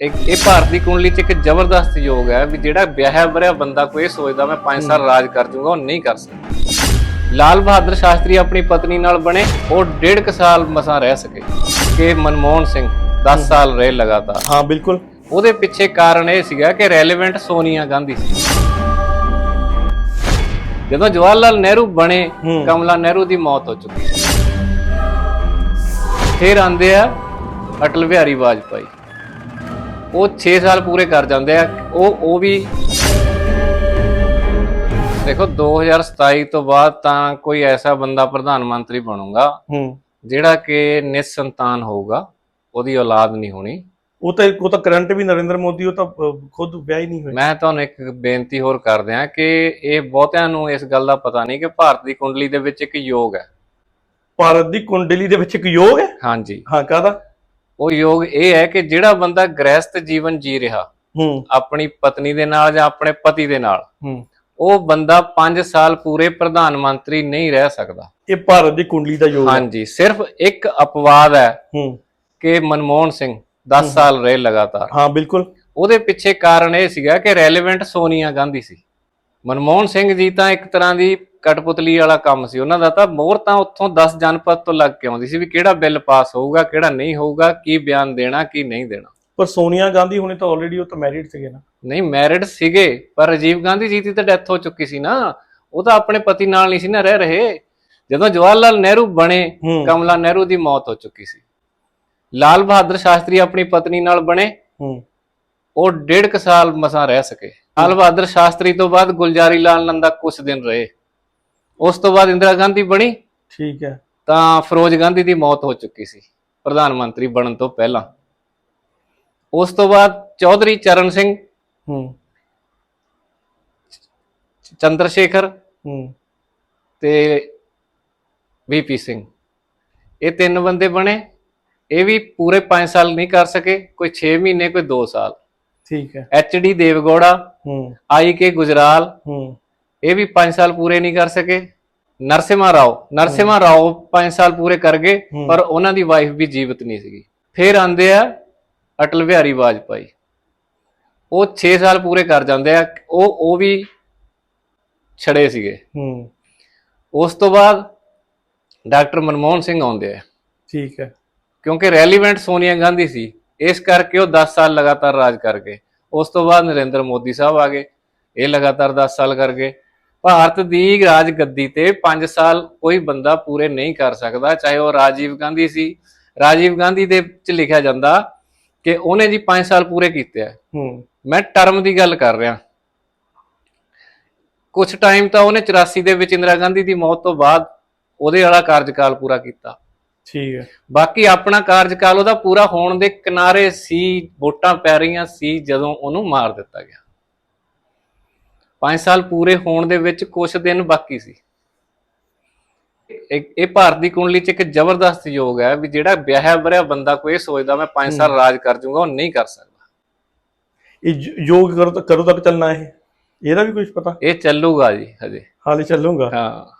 ਇੱਕ ਇਹ ਭਾਰਤ ਕੁੰਡਲੀ 'ਚ ਇੱਕ ਜ਼ਬਰਦਸਤ ਯੋਗ ਹੈ ਵੀ ਜਿਹੜਾ ਵਿਆਹਿਆ ਬਰਿਆ ਬੰਦਾ ਕੋਈ ਇਹ ਸੋਚਦਾ ਮੈਂ 5 ਸਾਲ ਰਾਜ ਕਰ ਜਾਊਂਗਾ ਉਹ ਨਹੀਂ ਕਰ ਸਕਦਾ। ਲਾਲ ਬਹਾਦਰ ਸ਼ਾਸਤਰੀ ਆਪਣੀ ਪਤਨੀ ਨਾਲ ਬਣੇ ਉਹ ਡੇਢ ਕੁ ਸਾਲ ਮਸਾਂ ਰਹਿ ਸਕੇ। ਕਿ ਮਨਮੋਹਨ ਸਿੰਘ 10 ਸਾਲ ਰਹੇ ਲਗਾਤਾਰ। ਹਾਂ ਬਿਲਕੁਲ। ਉਹਦੇ ਪਿੱਛੇ ਕਾਰਨ ਇਹ ਸੀਗਾ ਕਿ ਰੈਲੇਵੈਂਟ ਸੋਨੀਆ ਗਾਂਧੀ ਸੀ। ਜਦੋਂ ਜਵਾਹਰ ਲਾਲ ਨਹਿਰੂ ਬਣੇ। ਕਮਲਾ ਨਹਿਰੂ ਦੀ ਮੌਤ ਹੋ ਚੁੱਕੀ ਸੀ। ਫਿਰ ਆਂਦੇ ਆ ਅਟਲ ਬਿਹਾਰੀ ਵਾਜਪਾਈ। ਉਹ 6 ਸਾਲ ਪੂਰੇ ਕਰ ਜਾਂਦੇ ਆ। ਉਹ ਉਹ ਵੀ ਦੇਖੋ 2027 ਤੋਂ ਬਾਅਦ ਤਾਂ ਕੋਈ ਐਸਾ ਬੰਦਾ ਪ੍ਰਧਾਨ ਮੰਤਰੀ ਬਣੂਗਾ ਹੂੰ। ਜਿਹੜਾ ਕਿ ਨਿਸੰਤਾਨ ਹੋਊਗਾ ਉਹਦੀ ਔਲਾਦ ਨਹੀਂ ਹੋਣੀ। ਉਹ ਤਾਂ ਉਹ ਤਾਂ ਕਰੰਟ ਵੀ ਨਰਿੰਦਰ ਮੋਦੀ ਉਹ ਤਾਂ ਖੁਦ ਵਿਆਹ ਹੀ ਨਹੀਂ ਹੋਇਆ ਮੈਂ ਤੁਹਾਨੂੰ ਇੱਕ ਬੇਨਤੀ ਹੋਰ ਕਰ ਦਿਆਂ ਕਿ ਇਹ ਬਹੁਤਿਆਂ ਨੂੰ ਇਸ ਗੱਲ ਦਾ ਪਤਾ ਨਹੀਂ ਕਿ ਭਾਰਤ ਦੀ ਕੁੰਡਲੀ ਦੇ ਵਿੱਚ ਇੱਕ ਯੋਗ ਹੈ। ਭਾਰਤ ਦੀ ਕੁੰਡਲੀ ਦੇ ਵਿੱਚ ਇੱਕ ਯੋਗ ਹੈ? ਹਾਂਜੀ। ਹਾਂ ਕਾਹਦਾ? ਉਹ ਯੋਗ ਇਹ ਹੈ ਕਿ ਜਿਹੜਾ ਬੰਦਾ ਗ੍ਰਹਿਸਥ ਜੀਵਨ ਜੀ ਰਿਹਾ ਹੂੰ। ਆਪਣੀ ਪਤਨੀ ਦੇ ਨਾਲ ਜਾਂ ਆਪਣੇ ਪਤੀ ਦੇ ਨਾਲ ਹੂੰ। ਉਹ ਬੰਦਾ 5 ਸਾਲ ਪੂਰੇ ਪ੍ਰਧਾਨ ਮੰਤਰੀ ਨਹੀਂ ਰਹਿ ਸਕਦਾ। ਇਹ ਭਾਰਤ ਦੀ ਕੁੰਡਲੀ ਦਾ ਯੋਗ ਹੈ। ਹਾਂਜੀ ਸਿਰਫ ਇੱਕ ਅਪਵਾਦ ਹੈ ਹੂੰ। ਕਿ ਮਨਮੋਹਨ ਸਿੰਘ 10 ਸਾਲ ਰਹੇ ਲਗਾਤਾਰ। ਹਾਂ ਬਿਲਕੁਲ। ਉਹਦੇ ਪਿੱਛੇ ਕਾਰਨ ਇਹ ਸੀਗਾ ਕਿ ਰੈਲੇਵੈਂਟ ਸੋਨੀਆ ਗਾਂਧੀ ਸੀ। ਮਨਮੋਹਨ ਸਿੰਘ ਜੀ ਤਾਂ ਇੱਕ ਤਰ੍ਹਾਂ ਦੀ ਕਟਪੁਤਲੀ ਵਾਲਾ ਕੰਮ ਸੀ। ਉਹਨਾਂ ਦਾ ਤਾਂ ਮੋਹਰ ਤਾਂ ਉੱਥੋਂ 10 ਜਨਪਦ ਤੋਂ ਲੱਗ ਕੇ ਆਉਂਦੀ ਸੀ ਵੀ ਕਿਹੜਾ ਬਿੱਲ ਪਾਸ ਹੋਊਗਾ ਕਿਹੜਾ ਨਹੀਂ ਹੋਊਗਾ ਕੀ ਬਿਆਨ ਦੇਣਾ ਕੀ ਨਹੀਂ ਦੇਣਾ। ਪਰ ਸੋਨੀਆ ਗਾਂਧੀ ਹੁਣੇ ਤਾਂ ਆਲਰੇਡੀ ਉਹ ਤਾਂ ਮੈਰਿਡ ਸੀਗੇ ਨਾ। ਨਹੀਂ ਮੈਰਿਡ ਸੀਗੇ ਪਰ ਰਾਜੀਵ ਗਾਂਧੀ ਜੀ ਦੀ ਤਾਂ ਡੈਥ ਹੋ ਚੁੱਕੀ ਸੀ ਨਾ। ਉਹ ਤਾਂ ਆਪਣੇ ਪਤੀ ਨਾਲ ਨਹੀਂ ਸੀ ਨਾ ਰਹਿ ਰਹੇ। ਜਦੋਂ ਜਵਾਹਰ ਲਾਲ ਨਹਿਰੂ ਬਣੇ ਕਮਲਾ ਨਹਿਰੂ ਦੀ ਮੌਤ ਹੋ ਚੁੱਕੀ ਸੀ। ਲਾਲ ਬਹਾਦਰ ਸ਼ਾਸਤਰੀ ਆਪਣੀ ਪਤਨੀ ਨਾਲ ਬਣੇ। ਉਹ ਡੇਢ ਕੁ ਸਾਲ ਮਸਾਂ ਰਹਿ ਸਕੇ। ਲਾਲ ਬਹਾਦਰ ਸ਼ਾਸਤਰੀ ਤੋਂ ਬਾਅਦ ਗੁਲਜ਼ਾਰੀ ਲਾਲ ਨੰਦਾ ਕੁਝ ਦਿਨ ਰਹੇ। ਉਸ ਤੋਂ ਬਾਅਦ ਇੰਦਰਾ ਗਾਂਧੀ ਬਣੀ। ਠੀਕ ਹੈ। ਤਾਂ ਫਿਰੋਜ਼ ਗਾਂਧੀ ਦੀ ਮੌਤ ਹੋ ਚੁੱਕੀ ਸੀ ਪ੍ਰਧਾਨ ਮੰਤਰੀ ਬਣਨ ਤੋਂ ਪਹਿਲਾਂ। ਉਸ ਤੋਂ ਬਾਅਦ ਚੌਧਰੀ ਚਰਨ ਸਿੰਘ ਹੂੰ। ਚੰਦਰ ਸ਼ੇਖਰ ਹੂੰ। ਤੇ ਵੀਪੀ ਸਿੰਘ। ਇਹ ਤਿੰਨ ਬੰਦੇ ਬਣੇ। ਇਹ ਵੀ ਪੂਰੇ 5 ਸਾਲ ਨਹੀਂ ਕਰ ਸਕੇ ਕੋਈ 6 ਮਹੀਨੇ ਕੋਈ 2 ਸਾਲ। ਠੀਕ ਹੈ। ਐਚ ਡੀ ਦੇਵਗੌੜਾ ਹੂੰ। ਆਈ ਕੇ ਗੁਜਰਾਲ ਹੂੰ। ਇਹ ਵੀ 5 ਸਾਲ ਪੂਰੇ ਨਹੀਂ ਕਰ ਸਕੇ। ਨਰਸਿਮਹਾ ਰਾਓ ਨਰਸਿਮਹਾ ਰਾਓ 5 ਸਾਲ ਪੂਰੇ ਕਰ ਗਏ। ਪਰ ਉਹਨਾਂ ਦੀ ਵਾਈਫ ਵੀ ਜੀਵਤ ਨਹੀਂ ਸੀਗੀ। ਫਿਰ ਆਂਦੇ ਆ ਅਟਲ ਬਿਹਾਰੀ ਵਾਜਪਾਈ। ਉਹ 6 ਸਾਲ ਪੂਰੇ ਕਰ ਜਾਂਦੇ ਆ ਉਹ ਉਹ ਵੀ ਛੜੇ ਸੀਗੇ। ਹੂੰ। ਉਸ ਤੋਂ ਬਾਅਦ ਡਾਕਟਰ ਮਨਮੋਹਨ ਸਿੰਘ ਆਉਂਦੇ ਆ। ਠੀਕ ਹੈ। ਕਿਉਂਕਿ ਰੈਲੀਵੈਂਟ ਸੋਨੀਆ ਗਾਂਧੀ ਸੀ। ਇਸ ਕਰਕੇ ਉਹ 10 ਸਾਲ ਲਗਾਤਾਰ ਰਾਜ ਕਰ ਗਏ। ਉਸ ਤੋਂ ਬਾਅਦ ਨਰਿੰਦਰ ਮੋਦੀ ਸਾਹਿਬ ਆ ਗਏ। ਇਹ ਲਗਾਤਾਰ 10 ਸਾਲ ਕਰ ਗਏ। ਭਾਰਤ ਦੀ ਰਾਜ ਗੱਦੀ ਤੇ 5 ਸਾਲ ਕੋਈ ਬੰਦਾ ਪੂਰੇ ਨਹੀਂ ਕਰ ਸਕਦਾ ਚਾਹੇ ਉਹ ਰਾਜੀਵ ਗਾਂਧੀ ਸੀ। ਰਾਜੀਵ ਗਾਂਧੀ ਦੇ ਵਿੱਚ ਲਿਖਿਆ ਜਾਂਦਾ ਕਿ ਉਹਨੇ ਜੀ 5 ਸਾਲ ਪੂਰੇ ਕੀਤੇ ਆ। ਮੈਂ ਟਰਮ ਦੀ ਗੱਲ ਕਰ ਰਿਹਾ। ਕੁਝ ਟਾਈਮ ਤਾਂ ਉਹਨੇ 84 ਦੇ ਵਿੱਚ ਇੰਦਰਾ ਗਾਂਧੀ ਦੀ ਮੌਤ ਤੋਂ ਬਾਅਦ ਉਹਦੇ ਵਾਲਾ ਕਾਰਜਕਾਲ ਪੂਰਾ ਕੀਤਾ। ਠੀਕ ਹੈ। ਬਾਕੀ ਆਪਣਾ ਕਾਰਜਕਾਲ ਉਹਦਾ ਪੂਰਾ ਹੋਣ ਦੇ ਕਿਨਾਰੇ ਸੀ ਵੋਟਾਂ ਪੈ ਰਹੀਆਂ ਸੀ ਜਦੋਂ ਉਹਨੂੰ ਮਾਰ ਦਿੱਤਾ ਗਿਆ। 5 ਸਾਲ ਪੂਰੇ ਹੋਣ ਦੇ ਵਿੱਚ ਕੁਝ ਦਿਨ ਬਾਕੀ ਸੀ। ਇਹ ਭਾਰਤ ਦੀ ਕੁੰਡਲੀ 'ਚ ਇੱਕ ਜ਼ਬਰਦਸਤ ਯੋਗ ਹੈ ਵੀ ਜਿਹੜਾ ਵਿਆਹਿਆ ਬਰਿਆ ਬੰਦਾ ਕੋਈ ਇਹ ਸੋਚਦਾ ਮੈਂ 5 ਸਾਲ ਰਾਜ ਕਰ ਜਾਊਂਗਾ ਉਹ ਨਹੀਂ ਕਰ ਸਕਦਾ। ਇਹ ਯੋਗ ਕਰੋ ਤੱਕ ਚੱਲਣਾ ਇਹ? ਇਹਦਾ ਵੀ ਕੁਝ ਪਤਾ? ਇਹ ਚੱਲੂਗਾ ਜੀ ਹਜੇ। ਹਾਲੇ ਚੱਲੂਗਾ? ਹਾਂ।